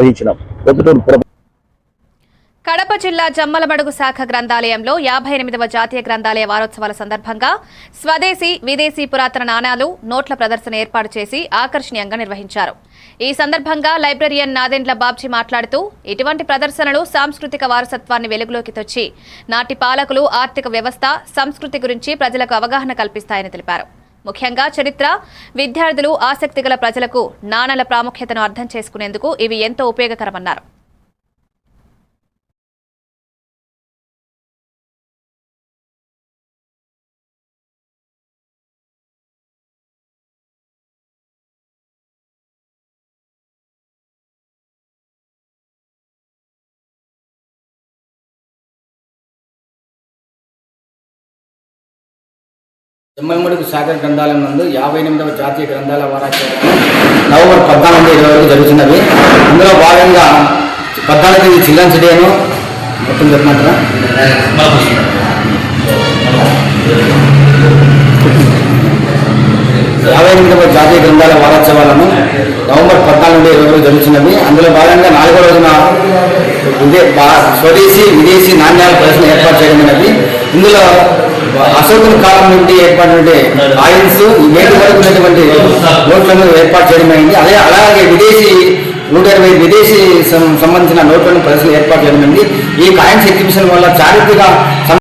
నిర్వహించినాం. కడప జిల్లా జమ్మలమడుగు శాఖ గ్రంథాలయంలో యాభై ఎనిమిదవ జాతీయ గ్రంథాలయ వారోత్సవాల సందర్భంగా స్వదేశీ విదేశీ పురాతన నాణాలు నోట్ల ప్రదర్శన ఏర్పాటు చేసి ఆకర్షణీయంగా నిర్వహించారు. ఈ సందర్భంగా లైబ్రరియన్ నాదెండ్ల బాబ్జీ మాట్లాడుతూ ఇటువంటి ప్రదర్శనలు సాంస్కృతిక వారసత్వాన్ని వెలుగులోకి తెచ్చి నాటి పాలకులు ఆర్థిక వ్యవస్థ సంస్కృతి గురించి ప్రజలకు అవగాహన కల్పిస్తాయని తెలిపారు. ముఖ్యంగా చరిత్ర విద్యార్థులు ఆసక్తి గల ప్రజలకు నాణల ప్రాముఖ్యతను అర్థం చేసుకునేందుకు ఇవి ఎంతో ఉపయోగకరమన్నారు. జమ్మలమడుగు సాగర్ గ్రంథాలయం నందు యాభై ఎనిమిదవ జాతీయ గ్రంథాల వారాచరణ నవంబర్ పద్నాలుగు ఇరవై వరకు జరుగుతున్నది అందులో భాగంగా పద్నాలుగు తేదీ చిల్డ్రన్స్ డేను మొత్తం చెప్పమంటారా? యాభై ఎనిమిదవ జాతీయ గ్రంథాల వారోత్సవాలను నవంబర్ పద్నాలుగు ఇరవై వరకు జరుగుతున్నవి. అందులో భాగంగా నాలుగో రోజున విదే స్వదేశీ విదేశీ నాణ్యాల ప్రదర్శన ఏర్పాటు చేయడం అనేది ఇందులో అశోకుని కాలం నుండి ఏర్పడినటువంటి ఆయిల్స్ నేటి వరకు ఉన్నటువంటి నోట్లను ఏర్పాటు చేయడం అయింది అదే అలాగే విదేశీ నూట ఇరవై విదేశీ సంబంధించిన నోట్లను ప్రదర్శన ఏర్పాటు చేయడం ఈ కాయిన్స్ ఎగ్జిబిషన్ వల్ల చారిత్రక